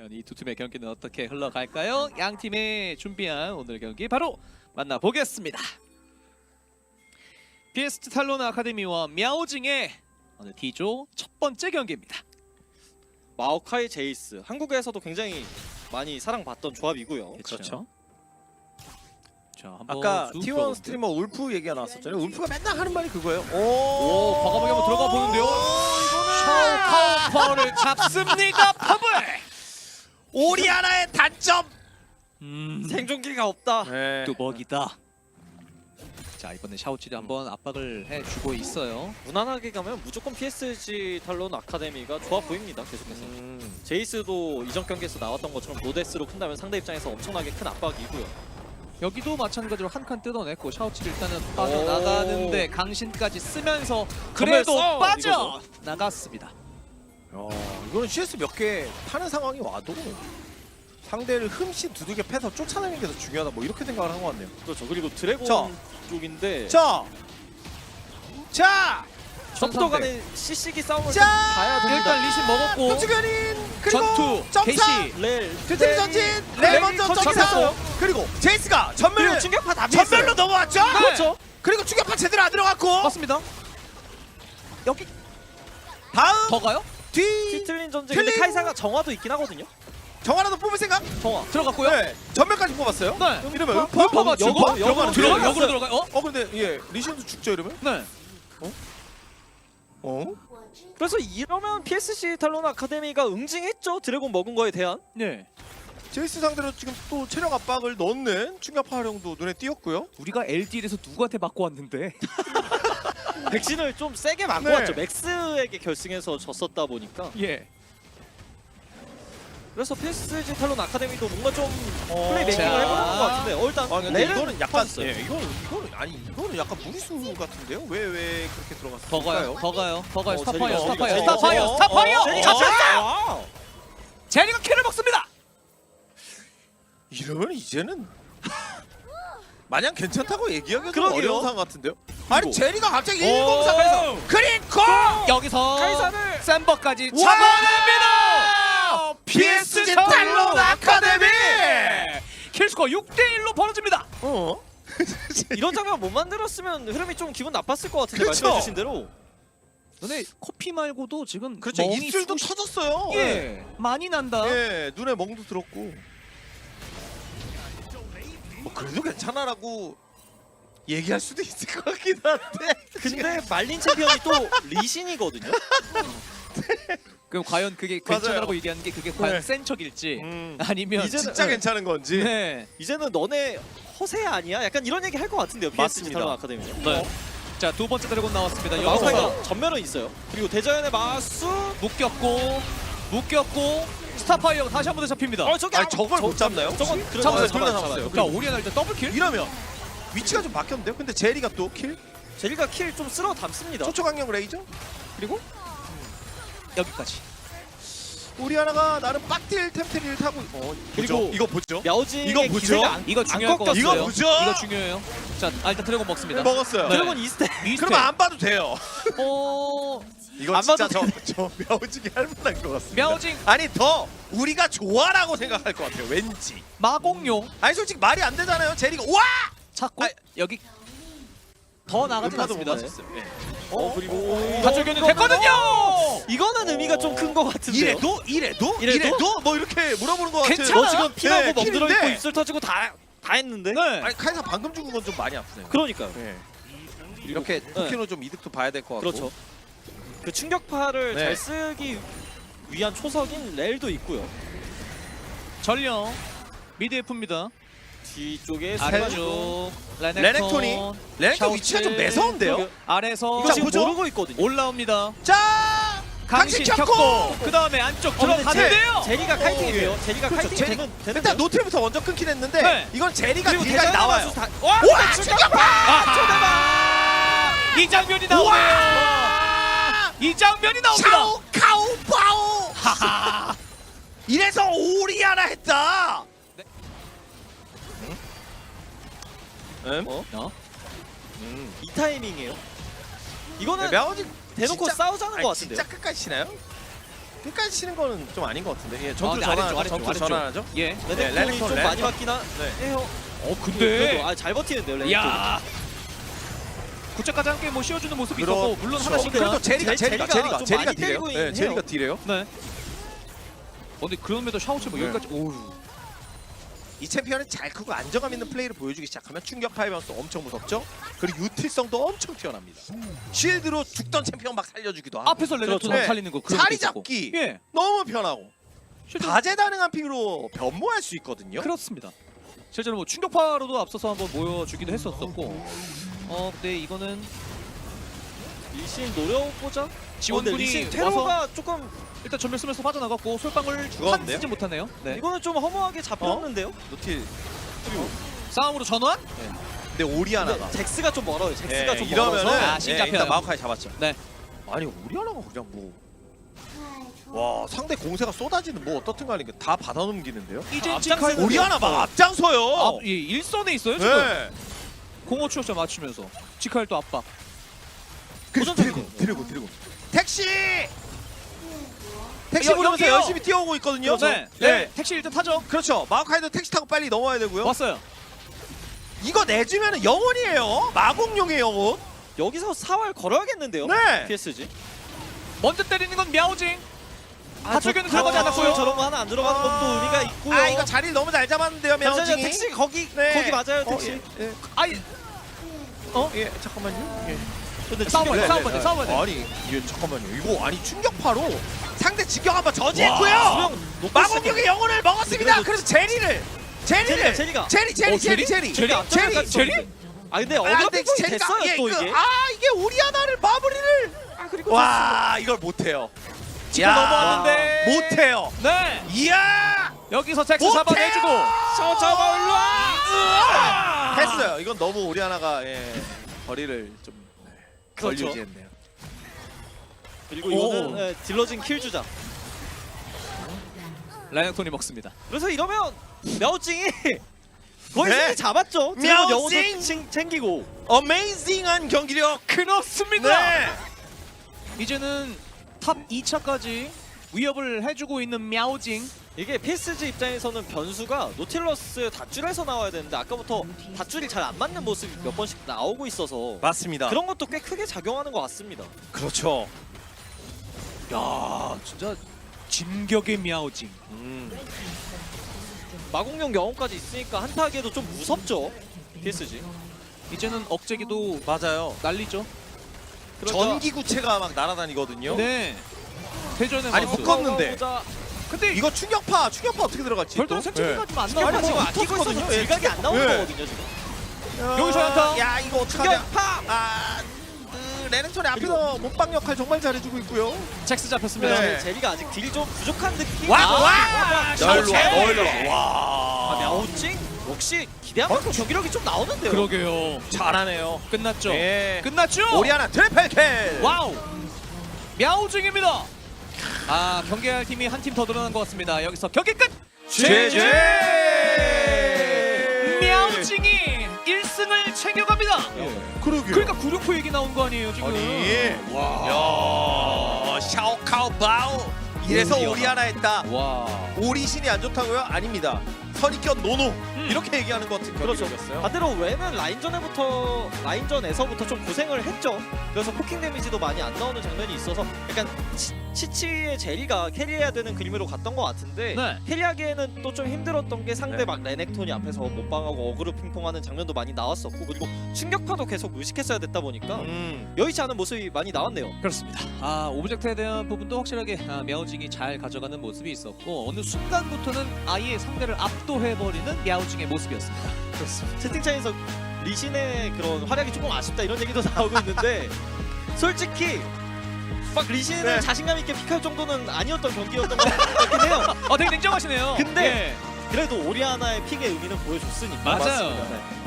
과연 이 두 팀의 경기는 어떻게 흘러갈까요? 양 팀의 준비한 오늘 경기 바로 만나보겠습니다. 비에스트 탈론 아카데미와 мя오징의 오늘 D조 첫 번째 경기입니다. 마오카이 제이스 한국에서도 굉장히 많이 사랑받던 조합이고요. 그렇죠. 자, 한번 아까 쭉 T1 들어볼게요. 스트리머 울프 얘기가 나왔었잖아요. 울프가 맨날 하는 말이 그거예요. 오, 오, 과감하게 한번 들어가 보는데요. 샤오 카운터를 잡습니다. 퍼블. 오리아나의 단점. 음, 생존기가 없다. 네. 뚜벅이다. 자 이번에 샤오치를 한번 압박을 해주고 있어요. 무난하게 가면 무조건 PSG 탈론 아카데미가 좋아 보입니다. 계속해서. 음. 제이스도 이전 경기에서 나왔던 것처럼 로데스로 큰다면 상대 입장에서 엄청나게 큰 압박이고요. 여기도 마찬가지로 한 칸 뜯어냈고 샤오치 일단은 빠져나가는데 강신까지 쓰면서 그래도! 빠져. 나갔습니다. 야, 이거는 CS 몇 개 타는 상황이 와도 상대를 흠씬 두들겨 패서 쫓아내는 게 더 중요하다. 뭐 이렇게 생각을 한 것 같네요. 그렇죠. 그리고 드래곤 자. 쪽인데 자, 자, 서프터 간의 CC기 싸움을 자! 좀 봐야 됩니다. 일단 리신 먹었고 표주변인 그리고 전투 점사, 개시 렐, 드트리 전진, 레 먼저 점사, 그리고 제이스가 그리고 전멸, 충격파 다 피했어요. 전멸로 넘어왔죠. 그렇죠. 그리고 충격파 제대로 안 들어갔고 맞습니다. 여기 다음 더 가요? 뒤 티틀린 전쟁 근데 틀린- 카이사가 정화도 있긴 하거든요. 정하나도 뽑을 생각? 정화. 들어갔고요. 네, 전멸까지 뽑았어요. 네. 이러면 음파? 음파? 음파가 역으로, 음파? 역으로 들어가는 들어 거예요? 역으로 들어가요. 어? 어 근데 예 리신도 죽죠 이러면? 네. 어? 그래서 이러면 PSG 탈론 아카데미가 응징했죠. 드래곤 먹은 거에 대한. 네. 제이스 상대로 지금 또 체력 압박을 넣는 충격파 활용도 눈에 띄었고요. 우리가 LDL에서 누구한테 맞고 왔는데 백신을 좀 세게 맞고 네. 왔죠. 맥스에게 결승에서 졌었다 보니까. 예. 그래서 PSG 탈론 아카데미도 뭔가 좀 어, 플레이 메이킹을 자. 해보는 것 같은데 어, 일단 아 근데 렐은 이거는 약간. 예, 이거는 이거는 아니 이거는 약간 무리수 같은데요? 왜 왜 그렇게 들어갔을까요? 더 가요. 더 가요. 더 가요. 어, 스타파이어. 제리가, 스타파이어. 제리가. 스타파이어. 어, 스타파이어. 어, 제리가. 제리가 킬을 먹습니다. 이러면 이제는 마냥 괜찮다고 얘기하기가 좀 그러게요. 어려운 상황 같은데요? 아니 제리가 갑자기 오. 104에서 그리고 여기서 카이사를 샘버까지 와! 잡아냅니다. PSG 탈론 아카데미! 킬스코어 6대 1로 벌어집니다. 어? 이런 장면 못 만들었으면 흐름이 좀 기분 나빴을 것 같은데 그쵸? 말씀해주신 대로 너네 커피 말고도 지금 그렇죠 멍이 입술도 쑤시- 터졌어요. 예 많이 난다. 예, 눈에 멍도 들었고. 뭐 그래도 괜찮아라고 얘기할 수도 있을 것 같긴 한데. 근데 말린 챔피언이 또 리신이거든요. 그럼 과연 그게 맞아요. 괜찮다고 얘기하는 게 그게 과연 네. 센 척일지 음, 아니면 이제는- 진짜 네. 괜찮은 건지. 네. 이제는 너네 허세 아니야? 약간 이런 얘기 할 것 같은데요. PSG 맞습니다. 탈론 아카데미. 네. 자 두 번째 드래곤 나왔습니다. 여기서 마우카이가 전면은 있어요. 그리고 대자연의 마수. 묶였고 묶였고 스타파이어가 다시 한 번 더 잡힙니다. 어 아니 아- 저걸 저- 못 잡나요? 저건 혹시? 그래 잡았어요, 잡았어요. 자 오리아나 일단 더블킬. 이러면 위치가 좀 바뀌었는데요? 근데 제리가 또 킬? 제리가 킬 좀 쓸어 담습니다. 초초 강력 레이저? 그리고? 음. 여기까지. 우리 하나가 나름 빡딜 템테리를 타고 어, 그리고 이거 보죠. 야오진 이거 보죠. 안, 이거 중요할 것 같아요. 이거 뭐죠? 이거 중요해요. 자, 아, 일단 드래곤 먹습니다. 먹었어요. 네. 드래곤 이스테. 그럼 안 봐도 돼요. 어, 이거 안 진짜 봐도 저저 며우지게 할 만한 것 같습니다. 묘징. 아니 더 우리가 좋아라고 생각할 것 같아요. 왠지. 마공룡. 아니 솔직히 말이 안 되잖아요. 제리가 와 찾고 아이. 여기 더 나가진 않습니다. 못 맞췄어요. 예. 어 그리고 가족연이 됐거든요. 이거는 의미가 좀 큰 것 같은데요. 이래도 이래도 이래도? 이래도 뭐 이렇게 물어보는 것 같아요. 괜찮아? 너 지금 피나고 네, 멍들어 있고 킬인데. 입술 터지고 다 다 했는데. 네. 아니 카이사 방금 죽은 건 좀 많이 아프네요. 그러니까요. 네. 이렇게 토키노 좀 이득도 봐야 될 것 같고. 그렇죠. 그 충격파를 네. 잘 쓰기 위한 초석인 렐도 있고요. 전령 미드 F입니다. 뒤쪽에 아래쪽 레넥톤, 레넥톤이 레넥톤 샤오츠. 위치가 좀 매서운데요. 아래서 자, 지금 보죠. 모르고 있거든요. 올라옵니다. 자, 강신 켰고. 그 다음에 안쪽 어, 들어가는데요. 제, 제리가 카이팅이 어, 돼요. 제리가 그렇죠. 카이팅이 제리- 되는 되는 일단 노틸부터 먼저 끊긴 했는데 네. 이건 제리가 그리고 나와요. 다- 와! 와, 충격파! 이 장면이 나오네요. 와! 이 장면이 나옵니다. 샤오 카우 바오. 이래서 오리아나 했다. 음? 어? 어? 음. 이 타이밍이에요. 이거는 네, мя오지 대놓고 진짜- 싸우자는 아니, 것 같은데요. 진짜 끝까지 치나요? 끝까지 치는 거는 좀 아닌 것 같은데. 예, 아, 전투 네, 전환하죠. 아래쪽, 아래쪽, 전투 아래쪽. 전환하죠. 예. 레넥톤이 네, 좀 레넥톤. 많이 받긴 하- 네. 해요. 어 그래도 근데 아, 잘 버티는데요 레넥톤. 야 구체까지 함께 뭐 씌워주는 모습이 그렇죠. 있었고 물론 하나씩 그래도 제리가 제- 제리가 제리가 제리가 좀 제리가 많이 딜해요. 때리고 네, 있긴 제리가 해요. 딜해요. 네. 어, 근데 그럼에도 샤오츠 뭐 네. 여기까지 오우 이 챔피언은 잘 크고 안정감 있는 플레이를 보여주기 시작하면 충격파의 변수 엄청 무섭죠. 그리고 유틸성도 엄청 뛰어납니다. 쉴드로 죽던 챔피언 막 살려주기도 하고 앞에서 레넥톤 그렇죠. 네. 살리는 거 그런 자리 것도. 잡기 예 너무 편하고 실제 다재다능한 픽으로 변모할 수 있거든요. 그렇습니다. 실제로 뭐 충격파로도 앞서서 한번 모여주기도 했었었고 어 근데 이거는 리신 노려보자. 지원군이 어, 리신 테러가 조금 일단 전멸 쓰면서 빠져나갔고 솔방울 죽었는데요? 쓰지 못하네요. 네. 이거는 좀 허무하게 잡혔는데요. 노틸 싸움으로 전환? 근데 오리아나가 근데 잭스가 좀 멀어요. 잭스가 예, 좀 이러면은 멀어서 아, 신 예, 잡혀요. 일단 마우카이 잡았죠. 네. 아니 오리아나가 그냥 뭐. 와 상대 공세가 쏟아지는 뭐 어떻든 간에 다 받아 넘기는데요. 이제 근데요? 오리아나 막 앞장서요. 앞, 예, 일선에 있어요 지금. 네. 공허 추적자 맞추면서 또 압박. 그래서 도전적이고. 드래곤 드래곤 드래곤 택시 택시 여- 부르면서 여기요. 열심히 뛰어오고 있거든요. 네. 네. 네. 택시 일단 타죠. 그렇죠. 마우카이도 택시 타고 빨리 넘어야 되고요. 왔어요. 이거 내주면 영혼이에요. 마공룡의 영혼. 여기서 사활 걸어야겠는데요. 네. PSG. 먼저 때리는 건. 아, 한쪽에는 저- 들어가지 저- 않았고요. 저런 거 하나 안 들어가는 것도 의미가 있고요. 아 이거 자리를 너무 잘 잡았는데요, 잠시만요. 명징이. 택시 거기 네. 거기 맞아요. 어, 택시. 예, 예. 아이 어? 예, 잠깐만요. 예. 근데 싸워야 돼, 싸워야 돼, 싸워야 돼. 아니, 예, 잠깐만요. 이거 아니 충격파로 상대 직격 한번 저지했고요. 마공룡의 영혼을 먹었습니다. 그래도- 그래서 제리를 제리를 제리가, 제리가. 제리 제리 어, 제리 제리? 제리 제리? 제리? 썼는데. 아 근데 아, 어그로 근데 핑퐁이 제리가- 됐어요 예, 또 그- 이게. 아 이게 오리아나를 마무리를 아 그리고 와 이걸 못해요. 지금 넘어왔는데. 못해요. 네. 이야 여기서 잭스. 잡아내주고. 저저거 일로 와. 했어요. 이건 너무 우리 하나가 예, 거리를 좀 덜 그렇죠. 했네요. 그리고 이거는 예, 딜러진 킬 주자. 라이언톤이 먹습니다. 그래서 이러면 려우찡이 거의 네. 잡았죠. 려우찡! 챙기고 어메이징한 경기력. 그렇습니다. 네. 이제는 탑 2차까지 위협을 해주고 있는 мя오징 이게 PSG 입장에서는 변수가 노틸러스 닷줄에서 나와야 되는데 아까부터 닷줄이 잘 안 맞는 모습이 몇 번씩 나오고 있어서 맞습니다. 그런 것도 꽤 크게 작용하는 것 같습니다. 그렇죠. 야 진짜 진격의 мя오징. 음. 마공룡 영혼까지 있으니까 한타하기에도 좀 무섭죠. PSG. 이제는 억제기도 맞아요. 날리죠. 그러니까 전기 구체가 막 날아다니거든요. 네. 대전에 아니. 묶었는데. 보자. 근데 이거 충격파, 충격파 어떻게 들어갔지? 별도로 생체기가 예. 좀안 나와. 지금 아, 아끼고 있었거든요. 질각이 안 예. 나오는 예. 거거든요 지금. 여기서 한타. 야 이거 충격파. 아, 그 레넥톤이 앞에서 몸빵 역할 정말 잘해주고 있고요. 잭스 잡혔습니다. 네. 네 제리가 아직 딜좀 부족한 느낌. 와, 아, 와! 야, 일로 널로. 와. 와. 야오찡 아, 역시 기대한 만큼 어? 경기력이 좀 나오는데요. 그러게요. 잘하네요. 끝났죠. 예. 끝났죠. 오리아나 트리플 킬. 와우. 야오찡입니다. 아 경기할 팀이 한 팀 더 늘어난 것 같습니다. 여기서 경기 끝. 제제. мя오징이 1승을 챙겨갑니다. 그러게요. 그러니까 구룡포 얘기 나온 거 아니에요 지금? 아니. 와. 야, 샤오카오 바오. 이래서 오리아나. 오리아나 했다. 와. 오리신이 안 좋다고요? 아닙니다. 선입견 노노 이렇게 얘기하는 것 같은 그렇죠. 경기였어요. 반대로 웨는 라인전에부터 라인전에서부터 좀 고생을 했죠. 그래서 포킹 데미지도 많이 안 나오는 장면이 있어서 약간 치, 치치의 제리가 캐리해야 되는 그림으로 갔던 것 같은데 네. 캐리하기에는 또 좀 힘들었던 게 상대 네. 막 레넥톤이 앞에서 못 방하고 어그로 핑퐁하는 장면도 많이 나왔었고 그리고 충격파도 계속 의식했어야 됐다 보니까 음. 여의치 않은 모습이 많이 나왔네요. 그렇습니다. 아 오브젝트에 대한 부분도 확실하게 아, 미아오징이 잘 가져가는 모습이 있었고 어느 순간부터는 아예 상대를 압도해버리는 미아오징의 모습이었습니다. 그렇습니다. 채팅창에서 리신의 그런 활약이 조금 아쉽다 이런 얘기도 나오고 있는데 솔직히 막 리신을 네. 자신감 있게 픽할 정도는 아니었던 경기였던 것 같긴 해요. 어 되게 냉정하시네요. 근데 예. 그래도 오리아나의 픽의 의미는 보여줬으니까 맞아요. 맞습니다. 네.